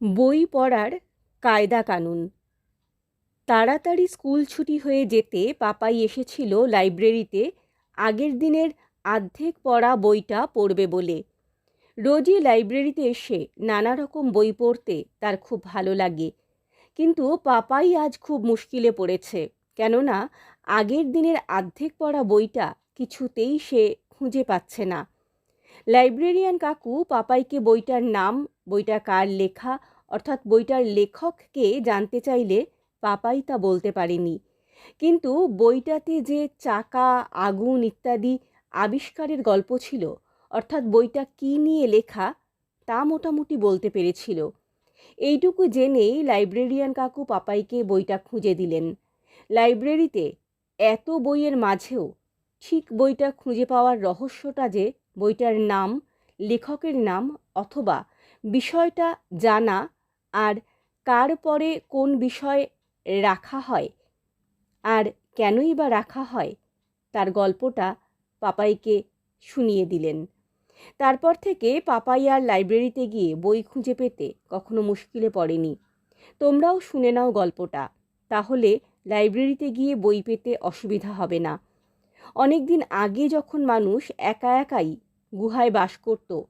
বই পড়ার কায়দা কানুন। তাড়াতাড়ি স্কুল ছুটি হয়ে যেতে পাপাই এসেছিল লাইব্রেরিতে, আগের দিনের আর্ধেক পড়া বইটা পড়বে বলে। রোজই লাইব্রেরিতে এসে নানা রকম বই পড়তে তার খুব ভালো লাগে। কিন্তু পাপাই আজ খুব মুশকিলে পড়েছে, কেননা আগের দিনের আর্ধেক পড়া বইটা কিছুতেই সে খুঁজে পাচ্ছে না। লাইব্রেরিয়ান কাকু, পাপাইকে বইটার নাম বইটা কার লেখা, অর্থাৎ বইটার লেখককে জানতে চাইলে পাপাই তা বলতে পারেনি। কিন্তু বইটাতে যে চাকা, আগুন ইত্যাদি আবিষ্কারের গল্প ছিল, অর্থাৎ বইটা কী নিয়ে লেখা, তা মোটামুটি বলতে পেরেছিল। এইটুকু জেনেই লাইব্রেরিয়ান কাকু পাপাইকে বইটা খুঁজে দিলেন। লাইব্রেরিতে এত বইয়ের মাঝেও ঠিক বইটা খুঁজে পাওয়ার রহস্যটা যে বইটার নাম, লেখকের নাম অথবা বিষয়টা জানা আর কার পরে কোন বিষয় রাখা হয় আর কেনই বা রাখা হয় তার গল্পটা পাপাইকে শুনিয়ে দিলেন। তারপর থেকে পাপাই আর লাইব্রেরিতে গিয়ে বই খুঁজে পেতে কখনো মুশকিলে পড়েনি। তোমরাও শুনে নাও গল্পটা, তাহলে লাইব্রেরিতে গিয়ে বই পেতে অসুবিধা হবে না। অনেক দিন আগে যখন মানুষ একা একাই গুহায় বাস করত।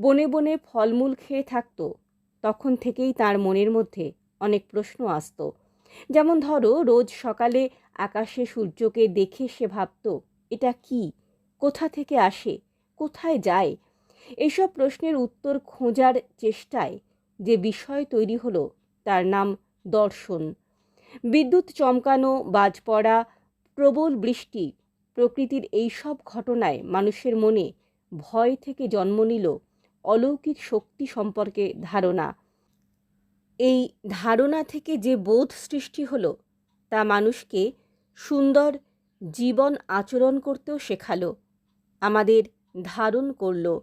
বনে বনে ফলমূল খেয়ে থাকত। তখন থেকেই তার মনের মধ্যে অনেক প্রশ্ন আসত। যেমন ধরো, রোজ সকালে আকাশে সূর্যকে দেখে সে ভাবত, এটা কি? কোথা থেকে আসে? কোথায় যায়? এসব প্রশ্নের উত্তর খোঁজার চেষ্টায় যে বিষয় তৈরি হলো, তার নাম দর্শন। বিদ্যুৎ চমকানো, বাজ পড়া, প্রবল বৃষ্টি প্রকৃতির এইসব ঘটনায় মানুষের মনে ভয় থেকে জন্ম নিল অলৌকিক শক্তি সম্পর্কে ধারণা। এই ধারণা থেকে যে বোধ সৃষ্টি হলো, তা মানুষকে সুন্দর জীবন আচরণ করতেও শেখালো, আমাদের ধারণ করল।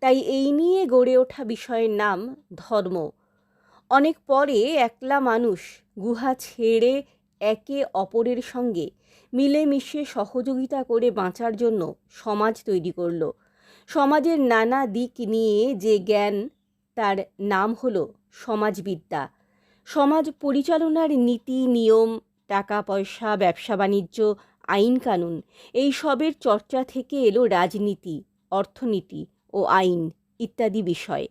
তাই এই নিয়ে গড়ে ওঠা বিষয়ের নাম ধর্ম। অনেক পরে একলা মানুষ গুহা ছেড়ে একে অপরের সঙ্গে মিলেমিশে সহযোগিতা করে বাঁচার জন্য সমাজ তৈরি করল। সমাজের নানা দিক নিয়ে যে জ্ঞান, তার নাম হলো সমাজবিদ্যা। সমাজ পরিচালনার নীতি, নিয়ম, টাকা, পয়সা, ব্যবসা, বাণিজ্য, আইন কানুন, এই সবের চর্চা থেকে এলো রাজনীতি, অর্থনীতি ও আইন ইত্যাদি বিষয়।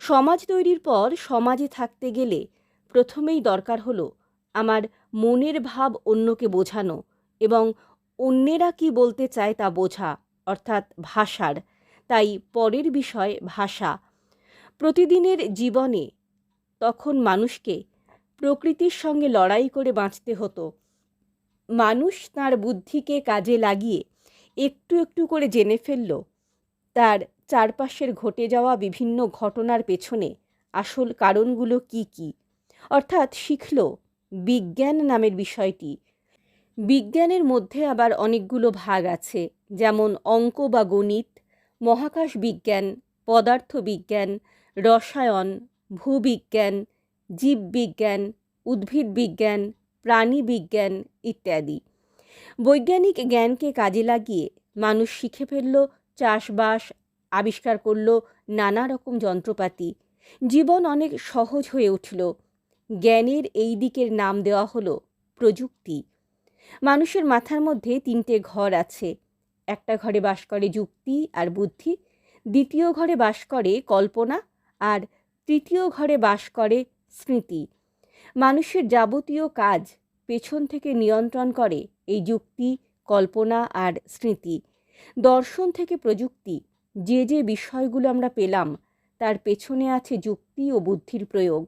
সমাজ তৈরির পর সমাজে থাকতে গেলে প্রথমেই দরকার হলো আমার মনের ভাব অন্যকে বোঝানো এবং অন্যেরা কি বলতে চায় তা বোঝা, অর্থাৎ ভাষার। তাই পরের বিষয় ভাষা। প্রতিদিনের জীবনে তখন মানুষকে প্রকৃতির সঙ্গে লড়াই করে বাঁচতে হতো। মানুষ তার বুদ্ধিকে কাজে লাগিয়ে একটু একটু করে জেনে ফেলল, তার চারপাশের ঘটে যাওয়া বিভিন্ন ঘটনার পেছনে আসল কারণগুলো কি কি। অর্থাৎ শিখল বিজ্ঞান নামের বিষয়টি। বিজ্ঞানের মধ্যে আবার অনেকগুলো ভাগ আছে, যেমন অঙ্ক বা গণিত মহাকাশ বিজ্ঞান, পদার্থ বিজ্ঞান, রসায়ন, ভূবিজ্ঞান জীববিজ্ঞান উদ্ভিদ বিজ্ঞান, প্রাণী বিজ্ঞান ইত্যাদি। বৈজ্ঞানিক জ্ঞানকে কাজে লাগিয়ে মানুষ শিখে ফেলল, চাষবাস, আবিষ্কার করল নানা রকম যন্ত্রপাতি। জীবন অনেক সহজ হয়ে উঠল। জ্ঞানের এই দিকের নাম দেওয়া হলো প্রযুক্তি। মানুষের মাথার মধ্যে তিনটে ঘর আছে। একটা ঘরে বাস করে যুক্তি আর বুদ্ধি, দ্বিতীয় ঘরে বাস করে কল্পনা আর তৃতীয় ঘরে বাস করে স্মৃতি। মানুষের যাবতীয় কাজ পেছন থেকে নিয়ন্ত্রণ করে এই যুক্তি, কল্পনা আর স্মৃতি। দর্শন থেকে প্রযুক্তি, যে যে বিষয়গুলো আমরা পেলাম, তার পেছনে আছে যুক্তি ও বুদ্ধির প্রয়োগ।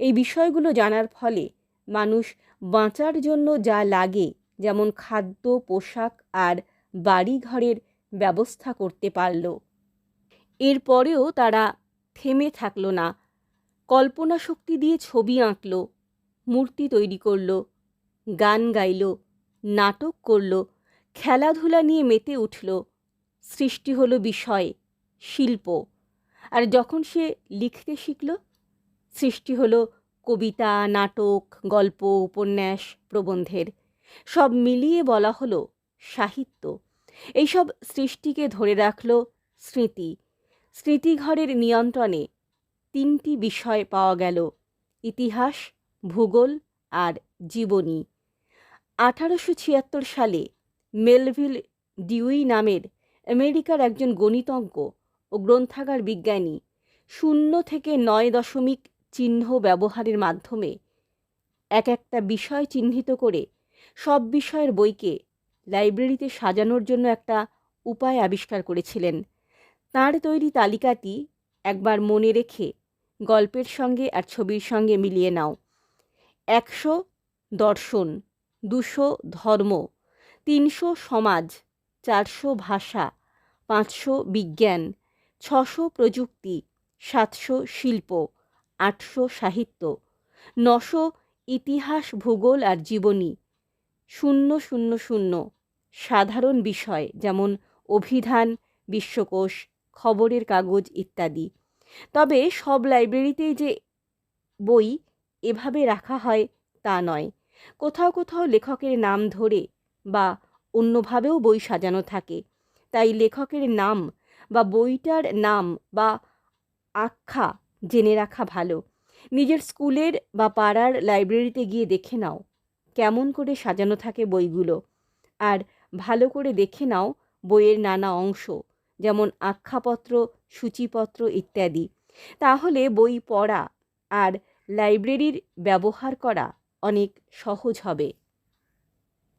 এই বিষয়গুলো জানার ফলে মানুষ বাঁচার জন্য যা লাগে, যেমন খাদ্য, পোশাক আর বাড়িঘরের ব্যবস্থা করতে পারল। এরপরেও তারা থেমে থাকল না। কল্পনা শক্তি দিয়ে ছবি আঁকল, মূর্তি তৈরি করল, গান গাইল, নাটক করল, খেলাধুলা নিয়ে মেতে উঠল। সৃষ্টি হলো বিষয়, শিল্প। আর যখন সে লিখতে শিখল, সৃষ্টি হলো কবিতা, নাটক, গল্প, উপন্যাস প্রবন্ধের। সব মিলিয়ে বলা হলো সাহিত্য। এইসব সৃষ্টিকে ধরে রাখল স্মৃতি। স্মৃতিঘরের নিয়ন্ত্রণে তিনটি বিষয় পাওয়া গেল, ইতিহাস, ভূগোল আর জীবনী। আঠারোশো ছিয়াত্তর সালে মেলভিল ডিউই নামের আমেরিকার একজন গণিতজ্ঞ ও গ্রন্থাগার বিজ্ঞানী শূন্য থেকে নয় দশমিক চিহ্ন ব্যবহারের মাধ্যমে এক একটা বিষয় চিহ্নিত করে সব বিষয়ের বইকে লাইব্রেরিতে সাজানোর জন্য একটা উপায় আবিষ্কার করেছিলেন। তাঁর তৈরি তালিকাটি একবার মনে রেখে গল্পের সঙ্গে আর ছবির সঙ্গে মিলিয়ে নাও। একশো দর্শন, দুশো ধর্ম, তিনশো সমাজ, চারশো ভাষা, পাঁচশো বিজ্ঞান, ছশো প্রযুক্তি, সাতশো শিল্প, আটশো সাহিত্য, নশো ইতিহাস, ভূগোল আর জীবনী, শূন্য শূন্য শূন্য। সাধারণ বিষয়, যেমন অভিধান, বিশ্বকোষ, খবরের কাগজ ইত্যাদি। তবে সব লাইব্রেরিতেই যে বই এভাবে রাখা হয় তা নয়। কোথাও কোথাও লেখকের নাম ধরে বা অন্যভাবেও বই সাজানো থাকে। তাই লেখকের নাম বা বইটার নাম বা আখ্যা জেনে রাখা ভালো। নিজের স্কুলের বা পাড়ার লাইব্রেরিতে গিয়ে দেখে নাও, কেমন করে সাজানো থাকে বইগুলো। আর ভালো করে দেখে নাও বইয়ের নানা অংশ, যেমন আখ্যাপত্র, সূচিপত্র ইত্যাদি। তাহলে বই পড়া আর লাইব্রেরির ব্যবহার করা অনেক সহজ হবে।